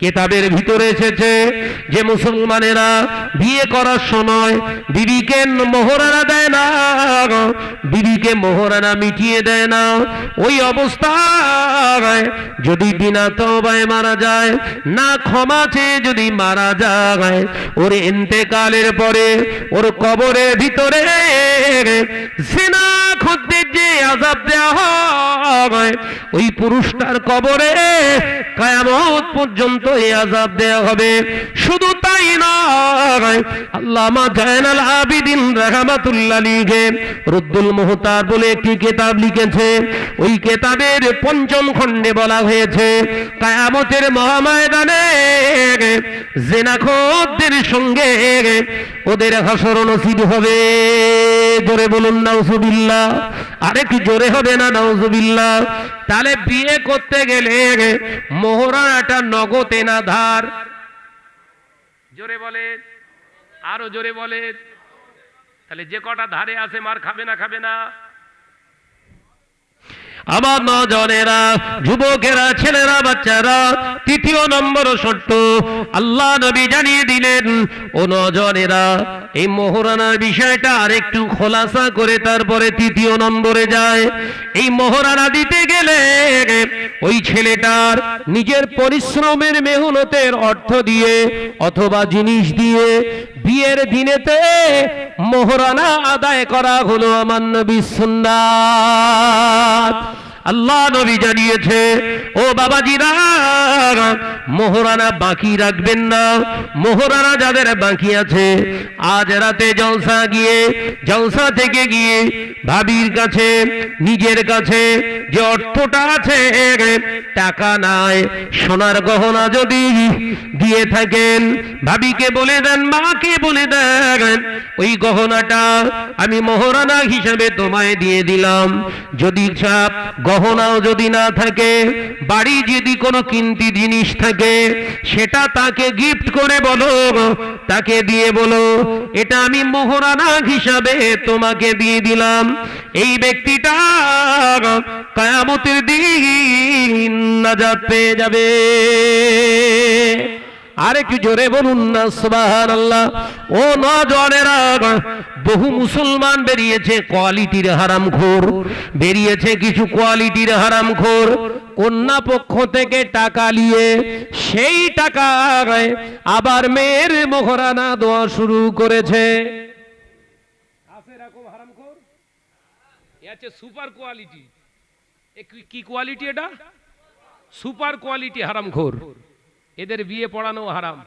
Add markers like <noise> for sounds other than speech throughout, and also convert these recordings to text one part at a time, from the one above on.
কেতাবের ভিতরে এসেছে? যে মুসলমানেরা বিয়ে করার সময় বিবিকে মোহরানা দেয় না, বিবিকে মোহরানা মিটিয়ে দেয় না। ওই অবস্থায় যদি বিনা তবায় মারা যায়, না ক্ষমা চেয়ে যদি মারা যায়, ওর ইন্তেকালের পরে ওর কবরের ভিতরে সেনা খুঁজতে যে আজাব দেওয়া হয়। ওই পুরুষটার কবরে কায়ামত পর্যন্ত এই আজাব দেওয়া হবে। শুধু তাই নয়, আল্লামা জায়নাল আবিদিন রাহমাতুল্লাহ লিখে রুদ্দুল মুহতার বলে একটি কেতাব লিখেছে। ওই কেতাবের পঞ্চম খণ্ডে বলা হয়েছে, কায়ামতের মহাময়দানে জেনাখদের সঙ্গে ওদের হাসর নসিব হবে। জোরে বলুন, নাউজুবিল্লাহ। আরেকটু জোরে হবে না, নাউজুবিল্লাহ। তাহলে বিয়ে করতে গেলে মোহরা একটা নগদ এনা ধার জোরে বলে, আরও জোরে বলে। তাহলে যে কটা ধারে আছে, মার খাবে না খাবে না। আমার নজনেরা, যুবকেরা, ছেলেরা, বাচ্চারা, তৃতীয় নম্বর শর্ত আল্লাহ নবী জানিয়ে দিলেন, ও নজনেরা, এই মোহরানার বিষয়টা আরেকটু খোলাসা করে তারপরে তৃতীয় নম্বরে যায়। এই মোহরানা দিতে গেলে ওই ছেলেটার নিজের পরিশ্রমের মেহনতের অর্থ দিয়ে অথবা জিনিস দিয়ে বিয়ের দিনেতে মোহরানা আদায় করা হলো আমার নবী সুন্নাত। আল্লাহ নবী জানিয়েছে, ও বাবাজিরা, মোহরানা বাকি রাখবেন না। মোহরানা যাদের বাকি আছে, আজ রাতে জলসা গিয়ে, জলসা থেকে গিয়ে ভাবির কাছে, নিজের কাছে যে অর্থটা আছে, টাকা নাই, সোনার গহনা যদি দিয়ে থাকেন, ভাবিকে বলে দেন, মাকে বলে দেন, ওই গহনাটা আমি মোহরানা হিসাবে তোমায় দিয়ে দিলাম। যদি চাপ গহনাও যদি না থাকে, বাড়ি যদি কোনো কিনতি জিনিস থাকে, সেটা তাকে গিফট করে বলো, তাকে দিয়ে বলো, এটা আমি মোহরানা হিসাবে তোমাকে দিয়ে দিলাম। এই ব্যক্তিটা কায়ামতের দিন নাজাত পেয়ে যাবে। আর একটু জোরে বলুন না সুবাহান আল্লাহ ও নজনেরা বহু মুসলমান বেরিয়েছে কোয়ালিটির হারাম খোর বেরিয়েছে কিছু কোয়ালিটির হারাম খোর কন্যা পক্ষ থেকে টাকা নিয়ে সেই টাকা আবার মেয়ের মোহরানা দেওয়া শুরু করেছে। Super quality. কি কোয়ালিটি এটা? সুপার কোয়ালিটি হারাম খোর এদের বিয়ে পড়ানো হারাম।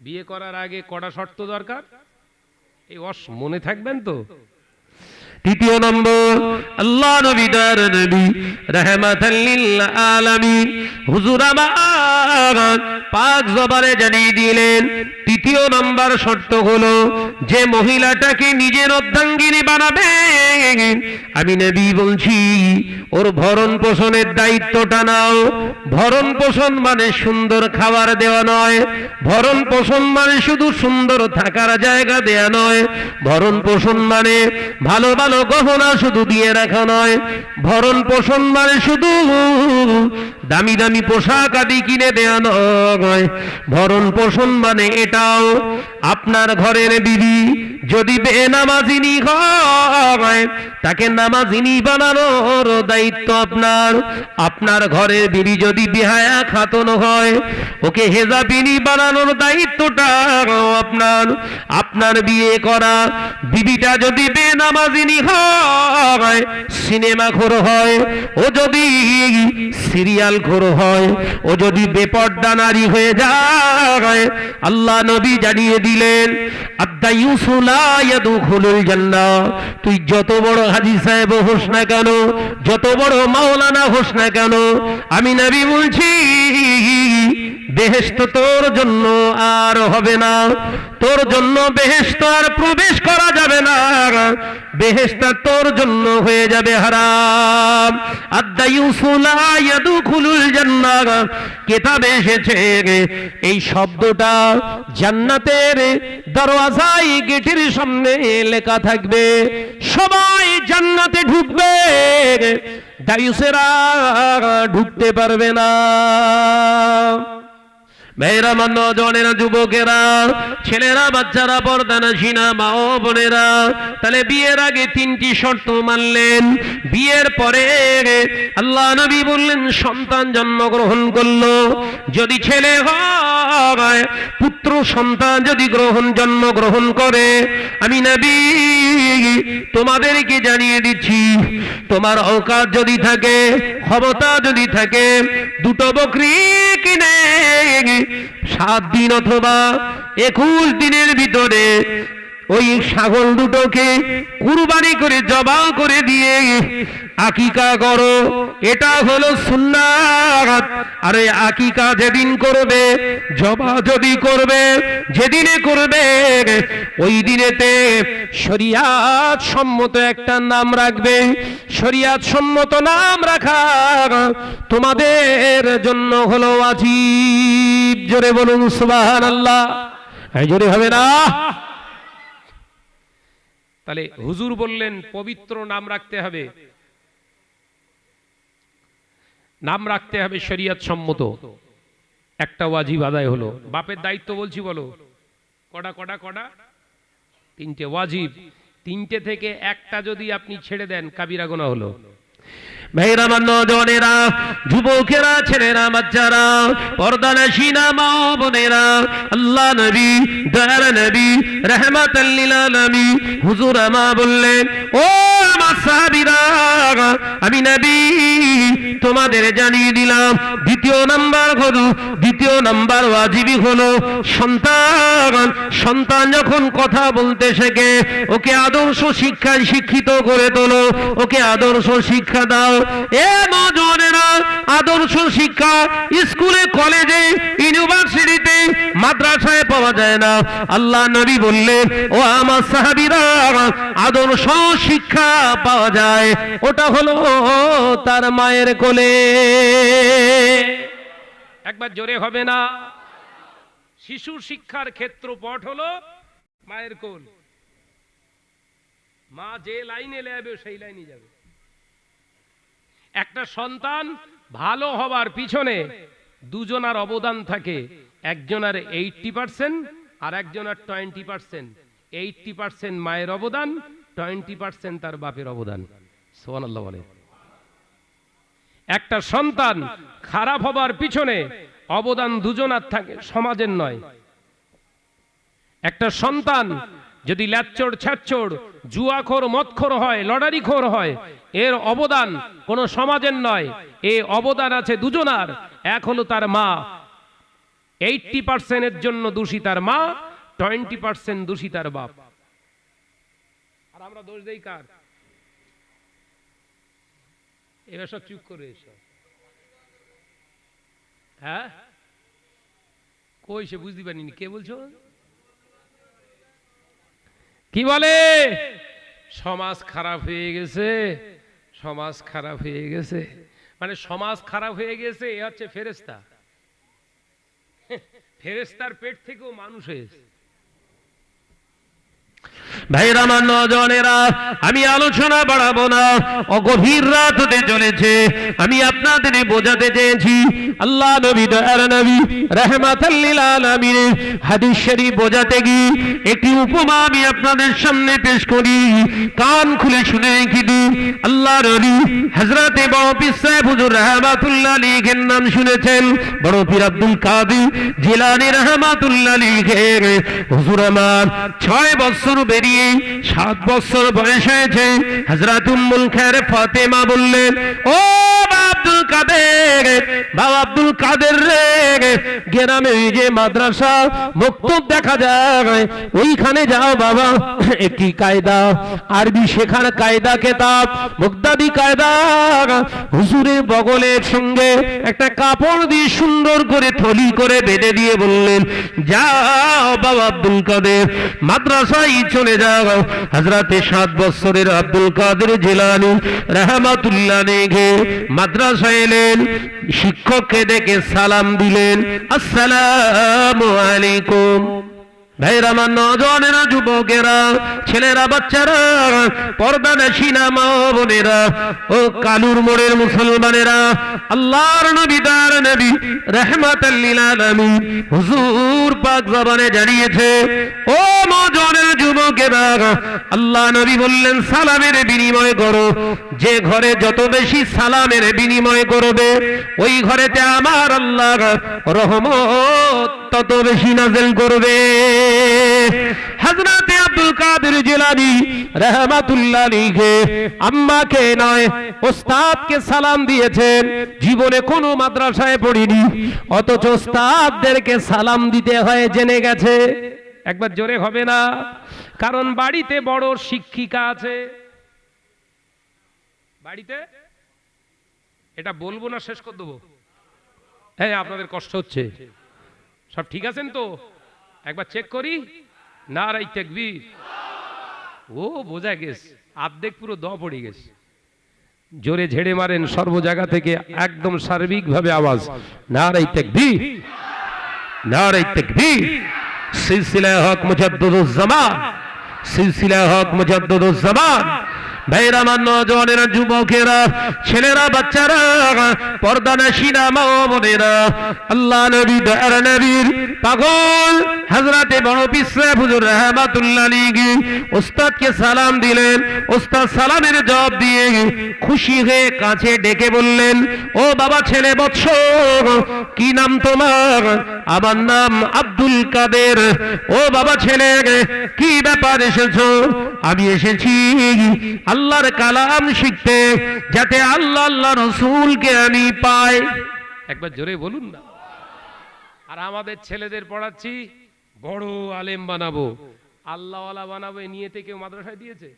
বিয়ে করার আগে কটা শর্ত দরকার? এই অস মনে থাকবেন তো? তৃতীয় নম্বর, আল্লাহ নবী নবী, রহমাতাল লিল আলামিন। হুজুর আমার জবানে জানিয়ে দিলেন, তৃতীয় নম্বর শর্ত হলো, যে মহিলাটাকে নিজের অর্ধাঙ্গিনী বানাবে আমি নবী বলছি, ওর ভরণ পোষণের দায়িত্বটা নাও। ভরণ পোষণ মানে সুন্দর খাবার দেওয়া নয়। ভরণ পোষণ মানে শুধু সুন্দর থাকার জায়গা দেয়া নয়। ভরণ পোষণ মানে ভালো ভালো গহনা শুধু দিয়ে রাখা নয়, ভরণ পোষণ মানে শুধু দামি দামি পোশাক আদি কিনে দেয়া নয়। ভরণ পোষণ মানে এটাও আপনার ঘরের বিবি যদি বেনামাজিনি হয়, তাকে নামাজিনি বানানোর দায়িত্ব আপনার। আপনার ঘরের বিবি যদি বিহায়া খাতন হয়, ওকে হেজাবিনি বানানোর দায়িত্বটা আপনার। আপনার বিয়ে করা বিবিটা যদি বেনামাজিনি হয়, সিনেমা ঘোর হয়, ও যদি সিরিয়াল ঘোর হয়, ও যদি বেপর্দা নারী হয়ে যায়, আল্লাহ নবী জানিয়ে দিলেন তুই যত বড় হাজি সাহেব হোস না কেন, যত বড় মাওলানা হোস না কেন, আমি নবী বলছি বেহেস্ত তোর জন্য আর হবে না। তোর জন্য বেহেস্ত আর প্রবেশ করা যাবে না। বেহেস্তা তোর জন্য হয়ে যাবে হারাম। কেতাবে এসেছে এই শব্দটা জান্নাতের দরওয়াজায় গেটের সামনে লেখা থাকবে, সবাই জান্নাতে ঢুকবে। দায়ুসেরা ঢুকতে পারবে না। মেয়েরা মান্য জনেরা যুবকেরা, ছেলেরা, বাচ্চারা পর্দানা সিনা মা ও বোনেরা, তাহলে বিয়ের আগে তিনটি শর্ত মানলেন। বিয়ের পরে আল্লাহ নবী বললেন, সন্তান জন্মগ্রহণ করল। যদি ছেলে হয় পুত্র সন্তান যদি গ্রহণ জন্ম গ্রহণ করে, আমি নবী, তোমাদেরকে জানিয়ে দিচ্ছি, তোমার অকাত যদি থাকে, ক্ষমতা যদি থাকে, দুটো বকরি কিনে, সাত দিন অথবা একুশ দিনের ভিতরে ওই ছাগল দুটোকে কুরবানি করে, জবা করে দিয়ে, আকিকা করো এটা হলো সুন্নাত। আরে আকিকা যেদিন করবে, জবা যদি করবে, যেদিনে করবে, ওই দিনেতে শরিয়াত সম্মত একটা নাম রাখবে। শরিয়াত সম্মত নাম রাখা তোমাদের জন্য হলো আজিব। জোরে বলুন সুবহানাল্লাহ। এই জোরে হবে না? তাহলে হুজুর বললেন, পবিত্র নাম রাখতে হবে। নাম রাখতে হবে শরিয়ত সম্মত। একটা ওয়াজিব আদায় হলো। বাপের দায়িত্ব বলছি বলো। কটা কটা কটা? তিনটে। ওয়াজিব। তিনটে থেকে একটা যদি আপনি ছেড়ে দেন, কাবিরা গোনা হলো। মেয়েরা, মান্য জনেরা যুবকেরা, ছেলেরা, বাচ্চারা পর্দানাসীনা মা বোনেরা, আল্লাহ নবী দয়ার নবী রহমাতাল্লিল আলামিন, হুজুর আমা বললেন, ও আমার আমি নবী, তোমাদের জানিয়ে দিলাম, দ্বিতীয় নাম্বার হলো, দ্বিতীয় নাম্বার ওয়াজিবি হলো, সন্তান সন্তান যখন কথা বলতে শেখে, ওকে আদর্শ শিক্ষায় শিক্ষিত করে তোলো, ওকে আদর্শ শিক্ষা দাও এ নজনেরা আদর্শ শিক্ষা স্কুলে, কলেজে, ইউনিভার্সিটিতে, মাদ্রাসায় পাওয়া যায় না। আল্লাহ নবী ও আমার সাহাবীরা, আদর্শ শিক্ষা পাওয়া যায়। ওটা হলো তার মায়ের কোলে। একবার জোরে হবে না। শিশুর শিক্ষার ক্ষেত্র পট হলো মায়ের কোল। মা যে লাইনে যাবে সেই লাইনে যাবে। একটা সন্তান ভালো হবার পিছনে দুজনার অবদান থাকে। একজনের এইটটি পার্সেন্ট আর একজনের টোয়েন্টি পার্সেন্ট এইটটি পার্সেন্ট মায়ের অবদান টোয়েন্টি পার্সেন্ট তার বাপের অবদান। সোহান আল্লাহ বলে। একটা সন্তান খারাপ হবার পিছনে অবদান দুজনার থাকে, সমাজের নয়। একটা সন্তান যদি ল্যাচড় ছ্যাচড় জুয়াখোর, মদখোর হয়, লটারিখোর হয়, এর অবদান কোন সমাজের নয়। এ অবদান আছে দুজনার। এক হলো তার মা। এইটটি পার্সেন্টের জন্য দোষী তার মা, টোয়েন্টি পার্সেন্ট দোষী তার বাপ। আর আমরা দোষ দেই কার? এবার সব চুপ করে এসো। হ্যাঁ? কই সে বুঝতে পারিনি। কে বলছো? কি বলে? সমাজ খারাপ হয়ে গেছে, সমাজ খারাপ হয়ে গেছে। মানে সমাজ খারাপ হয়ে গেছে, এ হচ্ছে ফেরেস্তা <laughs> ফেরেস্তার পেট থেকেও মানুষ হয়েছে। ভাইরা আমার নজনেরা, আমি আলোচনা বাড়াবো না। অগভীর রাত হতে চলেছে। আমি আপনাদের বোঝাতে চেয়েছি, আল্লাহ নবী দয়ার নবী রহমাতাল্লিল হাদিস শরীফ বোঝাতে গিয়ে একটি উপমা আমি আপনাদের সামনে পেশ করি। কান খুলে শুনে কি দিন আল্লাহ নবী হযরতে বড় পীর সাহেব হুজুর রহমাতুল্লাহ আলাইহির নাম শুনেছেন। বড় পীর আব্দুল কাদের জিলানী রহমাতুল্লাহ আলাইহি হুজুর আমার 6 বছর বেরিয়ে সাত বছর বয়স হয়েছে হজরত উম্মুল খের ফাতেমা বললেন ও আব্দুল কাদের বাবা আব্দুল কাদের রে, গ্রামে ওই যে মাদ্রাসা, মক্তব দেখা যায়, ওইখানে যাও বাবা, একটি কায়দা, আরবি শেখার কায়দা কেতাব মুক্তাদি কায়দা, হুজুরের বগলের সঙ্গে একটা কাপড় দিয়ে সুন্দর করে থলি করে বেঁধে দিয়ে বললেন, যাও বাবা আব্দুল কাদের, মাদ্রাসায় চলে যাও। হাজরাতে সাত বছরের আব্দুল কাদের জেলানি রহমাতুল্লাহ নেঘে মাদ্রাসায় এলেন, শিক্ষককে ডেকে সালাম দিলেন, আসসালামু আলাইকুম। ভাইরা আমার নজনেরা যুবকেরা, ছেলেরা, বাচ্চারা, পর্দা দেখি না মা বোনেরা, ও কালুর মোড়ের মুসলমানেরা, আল্লাহর নবী দার নবী রহমাতাল্লিল আলামিন, হুজুর পাক জবানে জানিয়েছে, ও নজনের যুবকেরা, আল্লাহ নবী বললেন, সালামের বিনিময় করো, যে ঘরে যত বেশি সালামের বিনিময় করবে, ওই ঘরেতে আমার আল্লাহ রহমত তত বেশি নাজেল করবে। হযরতে আব্দুল কাদের জিলানী রহমাতুল্লাহ আলাইহি আম্মাকে নয়, ওস্তাদকে সালাম দিয়েছেন। জীবনে কোনো মাদ্রাসায় পড়িনি, অথচ ওস্তাদদেরকে সালাম দিতে হয় জেনে গেছে। একবার জোরে হবে না, কারণ বাড়িতে বড় শিক্ষিকা আছে। বাড়িতে? এটা বলব না, শেষ করে দেবো। হ্যাঁ আপনাদের কষ্ট হচ্ছে। সব ঠিক আছেন তো? একবার চেক করি। না রাই দেখবি ও, বোঝা গেছে। আর্ধেক পুরো দ পড়ে গেছে। জোরে ঝেড়ে মারেন সর্ব জায়গা থেকে একদম সার্বিকভাবে আওয়াজ। না রাই দেখবি নারে তাকবীর। সিলসিলা হক মুজাদ্দুদুজ্জামান সিলসিলা হক মুজাদ্দুদুজ্জামান সালাম দিলেন, ওস্তাদ সালামের জবাব দিয়ে খুশি হয়ে কাছে ডেকে বললেন, ও বাবা ছেলে বৎস কি নাম তোমার? আমার নাম আব্দুল কাদের। ও বাবা ছেলে, কি ব্যাপার এসেছ? আমি এসেছি আল্লাহর কালাম শিখতে যাতে আল্লাহ আল্লাহ রসুলকে আমি পাই। একবার জোরে বলুন না। আর আমাদের ছেলেদের পড়াচ্ছি, বড় আলেম বানাবো। আল্লাহওয়ালা বানাবো, এ নিয়েতে কেউ মাদ্রাসায় দিয়েছে?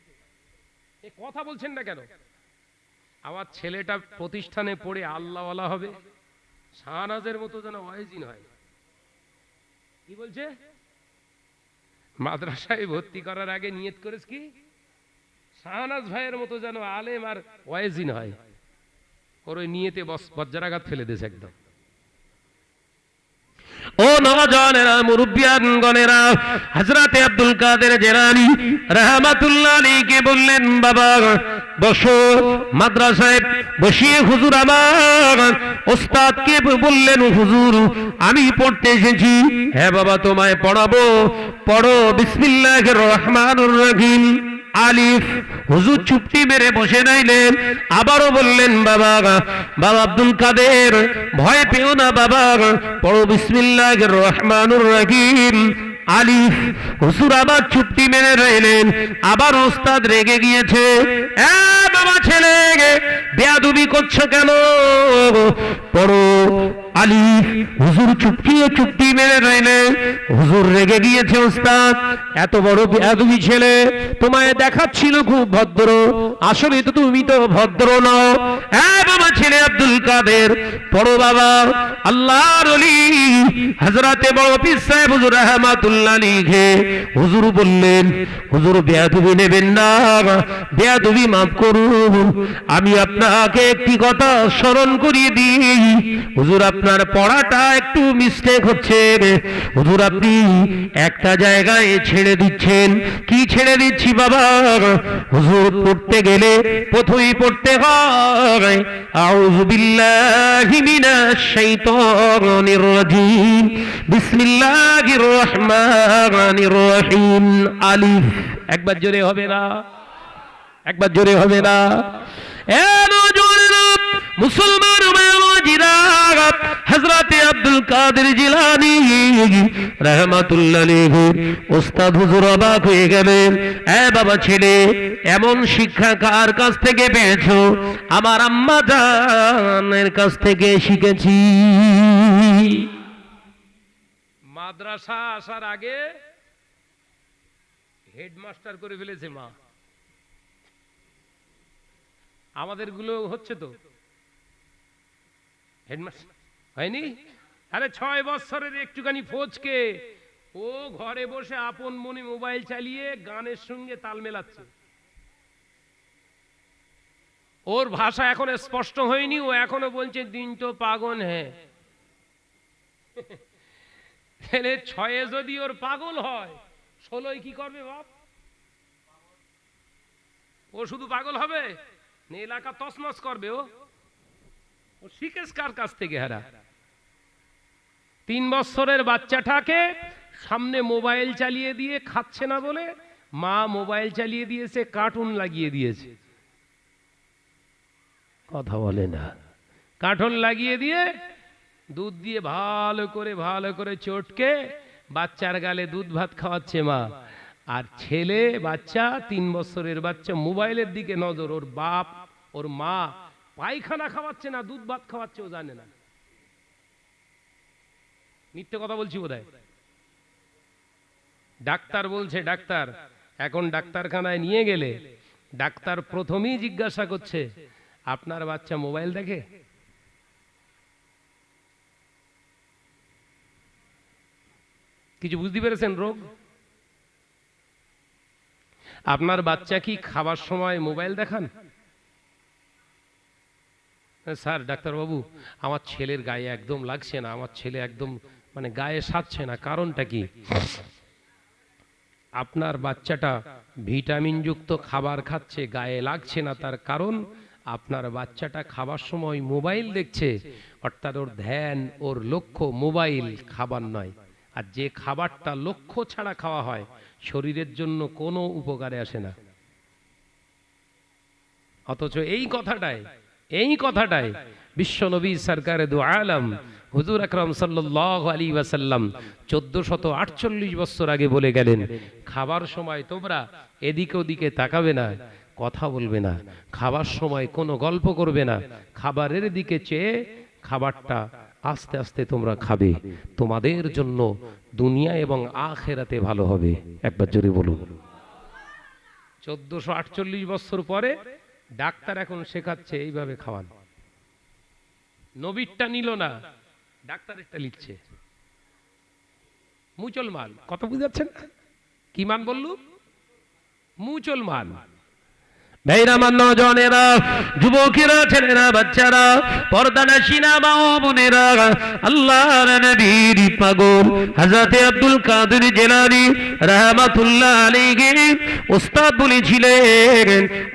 এ কথা বলছেন না কেন? আমার ছেলেটা প্রতিষ্ঠানে পড়ে আল্লাহওয়ালা হবে। শাহনাজের মতো যেন ওয়াইজিন হয়। কি বলছে? মাদ্রাসায় ভর্তি করার আগে নিয়ত করেছ কি? শাহনাজ ভাইয়ের মতো যেন আলেম আর ওয়াইজিন হয়। ওর ওই নিয়েতে বজ্রাঘাত ফেলে দিয়েছে একদম। ও নওজনেরা মুরব্বিয়ান গনেরা হযরতে আব্দুল কাদের জেলানী রাহমাতুল্লাহ আলাইহি বললেন, বাবা, বসো মাদ্রাসায় বসিয়ে হুজুর আমার। ওস্তাদকে বললেন, হুজুর, আমি পড়তে এসেছি। হ্যাঁ বাবা, তোমায় পড়াবো। পড়ো, বিসমিল্লাহির রহমানির রহিম। আলিফ, হুজুর চুপটি মেরে বসে নাইলেন আবারও বললেন, বাবা বাবা আব্দুল কাদের, ভয় পেও না বাবা, পড়ো বিসমিল্লাহির রহমানুর রহিম। আলিফ, হুজুর আবার চুপটি মেরে রইলেন। আবার ওস্তাদ রেগে গিয়েছে বাবা ছেলে বেয়াদুবি করছ কেন? পড়ো আলিফ হুজুর চুপটি মেরে রইলেন হুজুর রেগে গিয়েছে ওস্তাদ এত বড় ছেলে, তোমায় দেখাচ্ছিল খুব ভদ্র। আসলে তো তুমি তো ভদ্র নও। বাবা ছেলে আব্দুল কাদের, পড়ো বাবা হযরতে বড় সাহেব হুজুর রহমাতুল্লাহ লিখে হুজুর বললেন, হুজুর নেবেন না মাফ করুন। আমি আপনাকে একটি কথা স্মরণ করিয়ে দিই। হুজুর আপনার পড়াটা একটু মিস্টেক হচ্ছে। হুজুর আপনি একটা জায়গায় ছেড়ে দিচ্ছেন। কি ছেড়ে দিচ্ছি বাবা? হুজুর পড়তে গেলে প্রথমেই পড়তে হয়। আউযু বিল্লাহি মিনাশ শাইতানির রাজিম। বিসমিল্লাহির রহমানির রহিম। আলিফ। একবার জোরে হবে না। একবার জোরে হবে না। এ নওজওয়ানেরা, মুসলমান হযরতে আব্দুল কাদের জিলানী ওস্তাদ হুজুর অবাক হয়ে গেলেন, এ বাবা ছেলে, এমন শিক্ষা কার কাছ থেকে পেয়েছ? আমার আম্মা জানের কাছ থেকে শিখেছি। মাদ্রাসা আসার আগে হেডমাস্টার করে ফেলেছে মা। আমাদেরগুলো হচ্ছে তো? হেডমাস্টার, হয়নি? আরে ছয় বছরের একটুখানি ফোজকে ও ঘরে বসে আপন মনে মোবাইল চালিয়ে গানের সঙ্গে তাল মেলাচ্ছে। ওর ভাষা এখনও স্পষ্ট হয়নি, ও এখনও বলছে, দিন তো পাগন হ্যাঁ ছয়ে যদি ওর পাগল হয় ষোলোই কি করবে বাপ? ও শুধু পাগল হবে? এলাকা তসমস করবে ও? ও কার কাছ থেকে হারা? তিন বছরের বাচ্চাটাকে সামনে মোবাইল চালিয়ে দিয়ে খাচ্ছে না বলে মা মোবাইল চালিয়ে দিয়েছে কার্টুন লাগিয়ে দিয়েছে। কথা বলে না। কার্টুন লাগিয়ে দিয়ে দুধ দিয়ে ভালো করে ভালো করে চটকে বাচ্চার গালে দুধ ভাত খাওয়াচ্ছে মা। আর ছেলে বাচ্চা, তিন বছরের বাচ্চা মোবাইলের দিকে নজর, ওর বাপ, ওর মা পায়খানা খাওয়াচ্ছে না, দুধ ভাত খাওয়াচ্ছে, ও জানে না। মিথ্যে কথা বলছি বোধহয়? ডাক্তার বলছে, ডাক্তার, এখন ডাক্তারখানায় নিয়ে গেলে ডাক্তার প্রথমেই জিজ্ঞাসা করছে, আপনার বাচ্চা মোবাইল দেখে? কিছু বুঝতে পেরেছেন রোগ? আপনার বাচ্চা কি খাবার সময় মোবাইল দেখান? স্যার, ডাক্তারবাবু, আমার ছেলের গায়ে একদম লাগছে না, আমার ছেলে একদম মানে গায়ে সাজছে না, কারণটা কি? আপনার বাচ্চাটা ভিটামিনযুক্ত খাবার খাচ্ছে, গায়ে লাগছে না, তার কারণ আপনার বাচ্চাটা খাবার সময় মোবাইল দেখছে, অর্থাৎ ওর ধ্যান, ওর লক্ষ্য মোবাইল খাবার নয়। আর যে খাবারটা লক্ষ্য ছাড়া খাওয়া হয়, শরীরের জন্য কোনো উপকারে আসে না। অথচ এই কথাটাই এই কথাটাই বিশ্বনবী সরকার দু আলম হুজুর আকরম সাল্লাহ আলী ওয়াসাল্লাম চোদ্দ শত আটচল্লিশ বছর আগে বলে গেলেন, খাবার সময় তোমরা এদিকে ওদিকে তাকাবে না, কথা বলবে না। খাবার সময় কোনো গল্প করবে না। খাবারের দিকে চেয়ে খাবারটা আস্তে আস্তে তোমরা খাবে। তোমাদের জন্য দুনিয়া এবং আখেরাতে ভালো হবে। একবার জোরে বলুন। চোদ্দশো আটচল্লিশ বছর পরে ডাক্তার এখন শেখাচ্ছে এইভাবে খাওয়ান। নবীরটা নিল না ডাক্তারেরটা লিখছে। মুচলমান, কত বুঝাচ্ছেন? কি মান বললু? মুচলমান। ভাইরা আমার নজনেরা যুবকেরা, ছেলেরা, বাচ্চারা পর্দানা সিনা মা বোনেরা, আল্লাহর নবীর পাগল, হযরতে আব্দুল কাদের জেলানি রাহমাতুল্লাহ আলাইহি ওস্তাদ বলেছিলেন,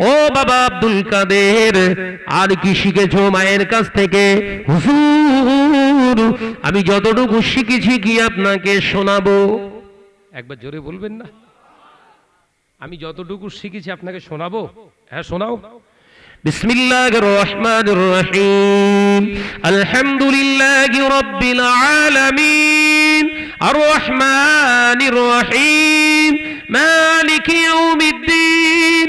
ও বাবা আব্দুল কাদের, আর কি শিখেছো মায়ের কাছ থেকে? হুজুর, আমি যতটুকু শিখেছি কি আপনাকে শোনাবো? একবার জোরে বলবেন না। আমি যতটুকু শিখেছি আপনাকে শোনাবো হ্যাঁ শোনাও بسم الله الرحمن الرحيم الحمد لله رب العالمين الرحمن الرحيم مالك يوم الدين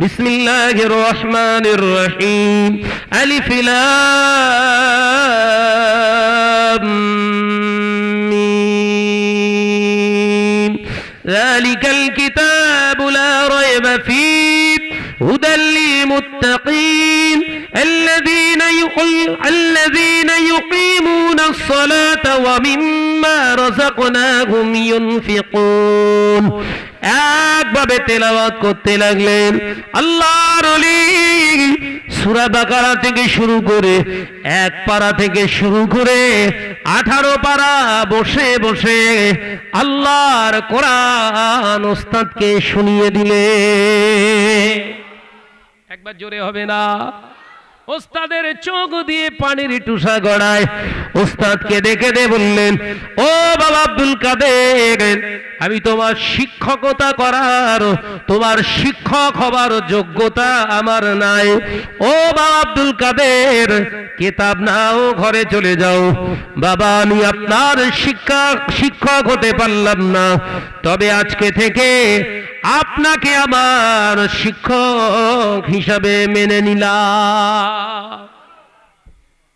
بسم الله الرحمن الرحيم. ألف لام ميم. ذلك الكتاب لا ريب فيه. هدى للمتقين. الذين الذين يقيمون الصلاة ومما رزقناهم ينفقون. একভাবে তেলাওয়াত করতে লাগলেন। আল্লাহর সূরা বাকারা থেকে শুরু করে এক পারা থেকে শুরু করে আঠারো পারা বসে বসে আল্লাহর কোরআন ওস্তাদকে শুনিয়ে দিলে একবার জোরে হবে না। ওস্তাদের চোখ দিয়ে পানির টুসা গড়ায়। ওস্তাদকে ডেকে দে বললেন, ও বাবা আব্দুল কাদের, আমি তোমার শিক্ষকতা করার, তোমার শিক্ষক হবার যোগ্যতা আমার নাই। ও বাবা আব্দুল কাদের, কিতাব নাও, ঘরে চলে যাও। বাবা, আমি আপনার শিক্ষা, শিক্ষক হতে পারলাম না। তবে আজকে থেকে আপনাকে আমার শিক্ষক হিসাবে মেনে নিলাম।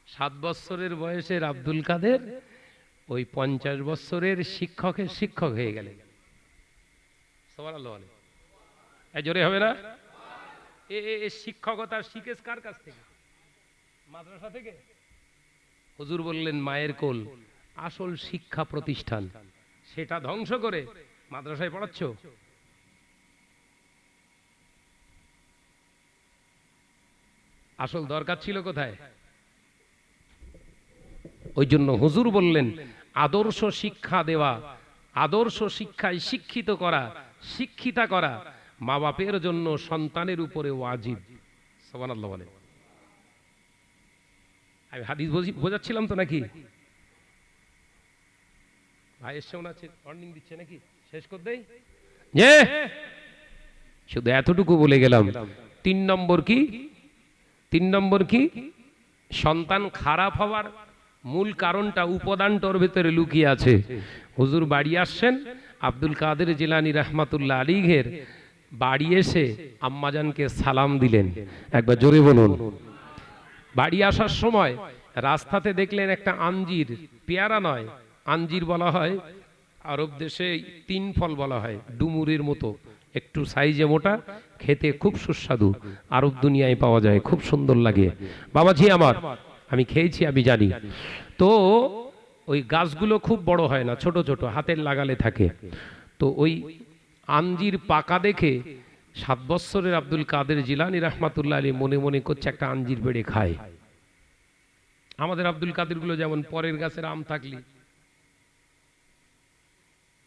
সাত বছরের বয়সের আব্দুল কাদের ওই পঞ্চাশ বছরের শিক্ষকের শিক্ষক হয়ে গেলেন। জোরে হবে না? এ, এ- এ শিক্ষকতা শিখেছ কার কাছ থেকে? মাদ্রাসা থেকে? হুজুর বললেন, মায়ের কোল, আসল শিক্ষা প্রতিষ্ঠান। সেটা ধ্বংস করে মাদ্রাসায় পড়াচ্ছ? আসল দরকার ছিল কোথায়? ওই জন্য হুজুর বললেন আদর্শ শিক্ষা দেওয়া আদর্শ শিক্ষায় শিক্ষিত করা শিক্ষিতা করা মা বাপের জন্য সন্তানের উপরে ওয়াজিব। সুবহানাল্লাহ বলে আমি হাদিস বোঝাচ্ছিলাম তো নাকি? ভাই এসছে হচ্ছে দিচ্ছে নাকি? শেষ করে দেই। শুধু এতটুকু বলে গেলাম। তিন নম্বর কি? তিন নম্বর কি? সন্তান খারাপ হওয়ার মূল কারণটা উপাদানটার ভেতরে লুকিয়ে আছে। হুজুর বাড়ি আসছেন, আব্দুল কাদের জিলানি রহমাতুল্লাহ আলীঘের বাড়ি এসে আম্মাজানকে সালাম দিলেন। একবার জোরে বলুন। বাড়ি আসার সময় রাস্তাতে দেখলেন একটা আঞ্জির, পেয়ারা নয়, আঞ্জির বলা হয়, আরব দেশে তিন ফল বলা হয়, ডুমুরের মতো। একটু সাইজে মোটা, খেতে খুব সুস্বাদু, আরব দুনিয়ায় পাওয়া যায়, খুব সুন্দর লাগে। বাবাজি আমার, আমি খেয়েছি, আমি জানি। তো ওই গাছগুলো খুব বড় হয় না, ছোট ছোট, হাতের লাগালে থাকে। তো ওই আঞ্জির পাকা দেখে সাত বৎসরের আব্দুল কাদের জিলানি রহমাতুল্লাহ আলী মনে মনে করছে, একটা আঞ্জির বেড়ে খায়। আমাদের আব্দুল কাদেরগুলো যেমন পরের গাছের আম থাকলি।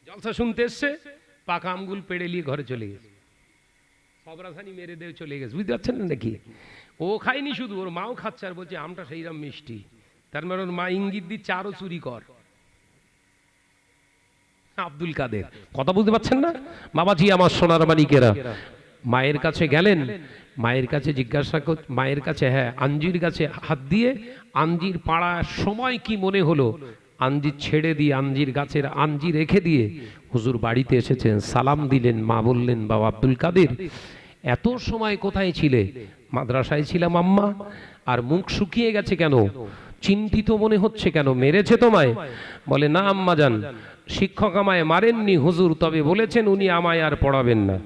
জলসা শুনতে এসছে? পাকা আমগুল পেড়ে নিয়ে ঘরে চলে গেছে। সবরাসানি মেরে দিয়ে চলে গেছে। বুঝতে পারছেন না নাকি? ও খায়নি শুধু, ওর মাও খাচ্ছে আর বলছে, আমটা সেইরকম মিষ্টি। তার মানে ওর মা ইঙ্গিত দিচ্ছে, আরও চুরি কর। আব্দুল কাদের, কথা বুঝতে পারছেন না? বাবাজি আমার সোনার মানিকেরা মায়ের কাছে গেলেন, মায়ের কাছে জিজ্ঞাসা কর, মায়ের কাছে হ্যাঁ আঞ্জির কাছে হাত দিয়ে, আঞ্জির পাড়ার সময় কি মনে হলো? আঞ্জির ছেড়ে দিয়ে, আঞ্জির গাছের আঞ্জি রেখে দিয়ে হুজুর বাড়িতে এসেছেন, সালাম দিলেন, মা বললেন, বাবা আব্দুল কাদের, এত সময় কোথায় ছিলে? মাদ্রাসায় ছিলাম আম্মা, আর মুখ শুকিয়ে গেছে কেন? চিন্তিত মনে হচ্ছে কেন? মেরেছে তোমায়? বলে, না আম্মা যান শিক্ষক আমায় মারেননি হুজুর, তবে বলেছেন উনি আমায় আর পড়াবেন না।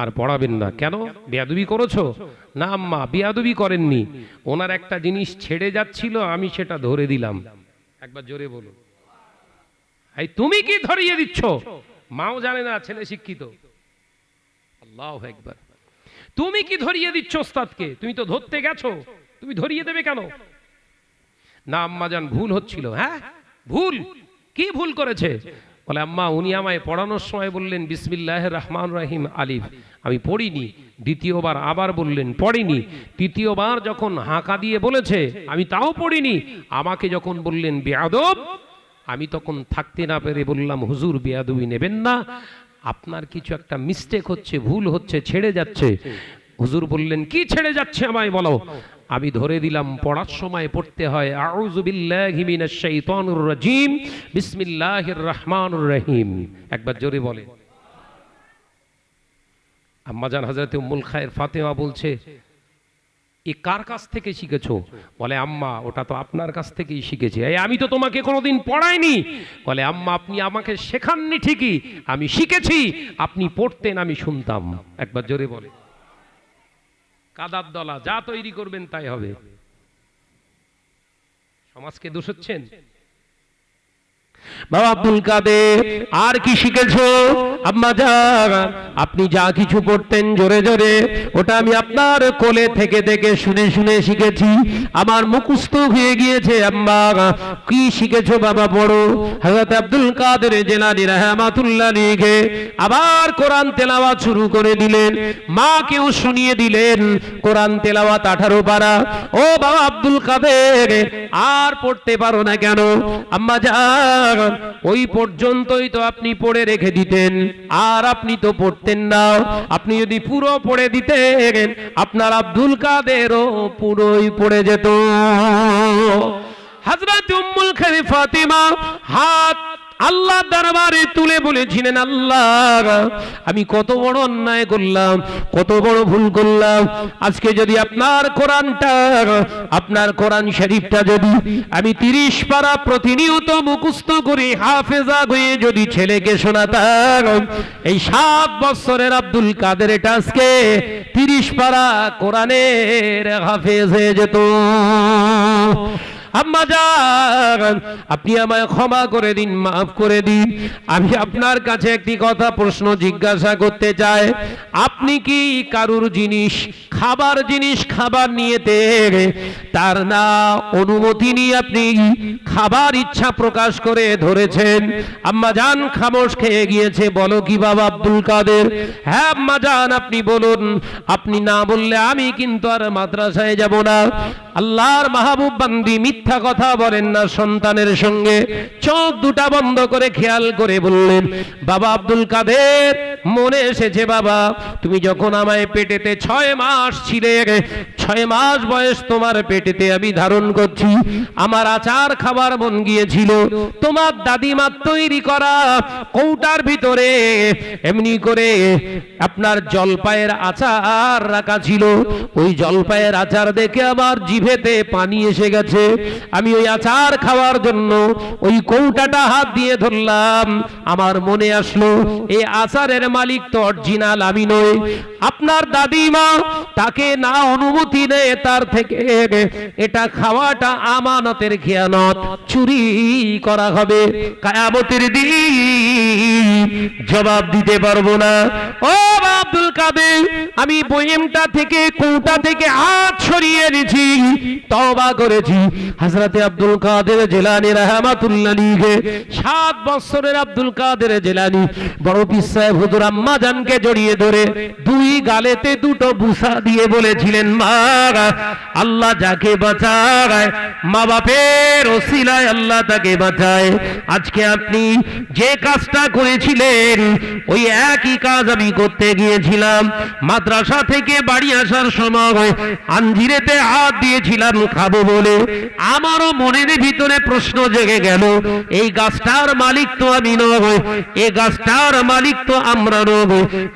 আর পড়াবেন না। কেন? বেয়াদবি করেছ? না আম্মা, বেয়াদবি করেননি। ওনার একটা জিনিস ছেড়ে যাচ্ছিল, আমি সেটা ধরে দিলাম। একবার জোরে বলো এই তুমি কি ধরিয়ে দিচ্ছ? মাও জানে না, ছেলে শিক্ষিত। আল্লাহ একবার তুমি কি ধরিয়ে দিচ্ছ ওস্তাদকে? তুমি তো ধরতে গেছো। তুমি ধরিয়ে দেবে কেন? না আম্মা যান ভুল হচ্ছিল। হ্যাঁ? ভুল? কি ভুল করেছে? বলে, আম্মা, উনি আমায় পড়ানোর সময় বললেন বিসমিল্লাহ রহমান রহিম, আলিফ। আমি পড়িনি, দ্বিতীয়বার আবার বললেন, পড়িনি। তৃতীয়বার যখন হাঁকা দিয়ে বলেছে, আমি তাও পড়িনি, আমাকে যখন বললেন, বেয়াদব, আমি তখন থাকতে না পেরে বললাম, হুজুর, বেয়াদবি নেবেন না, আপনার কিছু একটা মিস্টেক হচ্ছে, ভুল হচ্ছে, ছেড়ে যাচ্ছে। হুজুর বললেন, কি ছেড়ে যাচ্ছে আমায় বলো? আমি ধরে দিলাম, পড়ার সময় পড়তে হয় একবার জোরে বলে। আম্মাজান হযরত উম্মুল খায়ের ফাতেমা বলছে, এ কার কাছ থেকে শিখেছো? বলে, আম্মা, ওটা তো আপনার কাছ থেকেই শিখেছি। আমি তো তোমাকে কোনোদিন পড়াইনি। বলে, আম্মা, আপনি আমাকে শেখাননি ঠিকই, আমি শিখেছি, আপনি পড়তেন, আমি শুনতাম। একবার জোরে বলে। কাদার দলা যা তৈরি করবেন তাই হবে। সমাজকে দোষচ্ছেন? বাবা আব্দুল কাদের, আর কি শিখেছো? আম্মা যান আপনি যা কিছু পড়তেন জোরে জোরে, ওটা আমি আপনার কোলে থেকে থেকে শুনে শুনে শিখেছি। আমার মুখস্থ হয়ে গিয়েছে, আম্মা, কি শিখেছো বাবা পড়ো হযরত আব্দুল কাদের জেলানি রহমাতুল্লাহ লিখে আবার কোরআন তেলাওয়াত শুরু করে দিলেন। মা মাকেও শুনিয়ে দিলেন কোরআন তেলাওয়াত আঠারো পারা। ও বাবা আব্দুল কাদের, আর পড়তে পারো না কেন? আম্মা যান ওই পর্যন্তই তো আপনি পড়ে রেখে দিতেন। আর আপনি তো পড়তেন না। আপনি যদি পুরো পড়ে দিতেন, আপনার আব্দুল কাদেরও পুরোই পড়ে যেত। হযরত উম্মুল খালি ফাতিমা হাত আল্লাহ দরবারে তুলে বলেছিলেন, আল্লাহ, আমি কত বড় অন্যায় করলাম, কত বড় ভুল করলাম। আজকে যদি আপনার কোরআনটা, আপনার কোরআন শরীফটা যদি আমি তিরিশ পারা প্রতিনিয়ত মুখস্থ করে হাফেজা হয়ে যদি ছেলেকে শোনাতাম, এই সাত বছরের আব্দুল কাদের এটা আজকে তিরিশ পারা কোরআনের হাফেজ হয়ে যেত। আম্মা যান আপনি আমায় ক্ষমা করে দিন, মাফ করে দিন। আমি আপনার কাছে একটি কথা প্রশ্ন জিজ্ঞাসা করতে চাই। আপনি কি কারুর জিনিস, খাবার জিনিস, খাবার নিয়েতে তার না অনুমতি নিয়ে আপনি খাবার ইচ্ছা প্রকাশ করে ধরেছেন। আম্মা জান খামোশ খেয়ে গিয়েছে, বলো কি বাবা আব্দুল কাদের? হ্যাঁ আম্মা জান, আপনি বলুন, আপনি না বললে আমি কিন্তু আর মাদ্রাসায় যাব না। আল্লাহর মাহবুব বান্দি মিথ্যা কথা বলেন না সন্তানের সঙ্গে। চোখ দুটা বন্ধ করে খেয়াল করে বললেন, বাবা আব্দুল কাদের, মনে এসেছে বাবা, তুমি যখন আমায় পেটেতে ছয় মাস ছিলে, ছয় মাস বয়স তোমার পেটেতে আমি ধারণ করছি। আমার আচার খাবার মন গিয়েছিল, তোমার দাদিমার তৈরি করা কৌটার ভিতরে, এমনি করে আপনার জলপায়ের আচার রাখা ছিল। ওই জলপায়ের আচার দেখে আমার জিভেতে পানি এসে গেছে। আমি ওই আচার খাওয়ার জন্য ওই কৌটাটা হাত দিয়ে ধরলাম। আমার মনে আসলো এই আচারের মালিক তো অরিজিনাল, আমি নই। আপনার দাদিমা তাকে না অনুমতি নেয়, তার থেকে এটা খাওয়াটা আমানতের খেয়ানত। চুরি করা হবে। কায়ামতের দিন জবাব দিতে পারব না। ও আব্দুল কাদের, আমি বইয়েমটা থেকে, কৌটা থেকে হাত সরিয়ে নিয়েছি তওবা করেছি। হযরতে আব্দুল কাদের জেলানী রাহমাতুল্লাহ আলাইহি, সাত বছরের আব্দুল কাদের জেলানী, বড় পীর সাহেব হুজুর আম্মা জানকে জড়িয়ে ধরে দুই গালেতে দুটো বুসা দিয়ে বলেছিলেন, মা, আল্লাহ যাকে বাঁচায়, মা বাপের ওসিলায় আল্লাহ তাকে বাঁচায়। আজকে আপনি যে কাজটা করেছিলেন, ওই একই কাজ আমি করতে গিয়েছিলাম। মাদ্রাসা থেকে বাড়ি আসার সময় আঞ্জিরেতে হাত দিয়েছিলাম, খাব বলে। আমারও মনের ভিতরে প্রশ্ন জেগে গেল, এই গাছটার মালিক তো আমি নব এই গাছটার মালিক তো আমরা নব।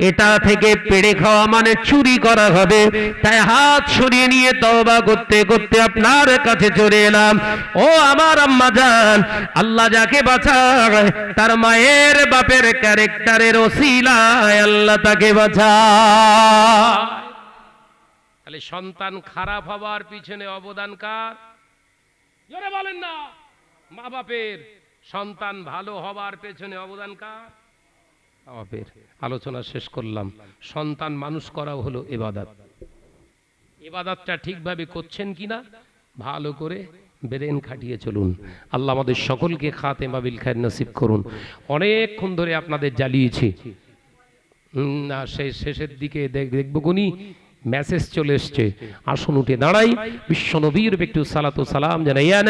এটা থেকে পেড়ে খাওয়া মানে চুরি করা হবে। তাই হাত সরিয়ে নিয়ে তওবা করতে করতে আপনার কাছে চলে এলাম। ও আমার আম্মা জান, আল্লাহ যাকে বাঁচায়, তার মায়ের বাপের ক্যারেক্টারের ওসিলায় আল্লাহ তাকে বাঁচায়। তাহলে সন্তান খারাপ হবার পিছনে অবদান কার? জোরে বলেন না। মা বাপের সন্তান ভালো হবার পেছনে অবদান কার? বাপের আলোচনা শেষ করলাম। সন্তান মানুষ করাও হলো এবাদাত। এবাদাতটা ঠিকভাবে করছেন কিনা, ভালো করে ব্রেন খাটিয়ে চলুন। আল্লাহ আমাদের সকলকে খাতে মাবিল খায়ের নসিব করুন। অনেকক্ষণ ধরে আপনাদের জ্বালিয়েছি। না শেষ শেষের দিকে দেখ- দেখব গুনি মেসেজ চলে এসছে আসুন উঠে দাঁড়াই। বিশ্ব নবীর একটু সালাতু সালাম জানাই ইয়া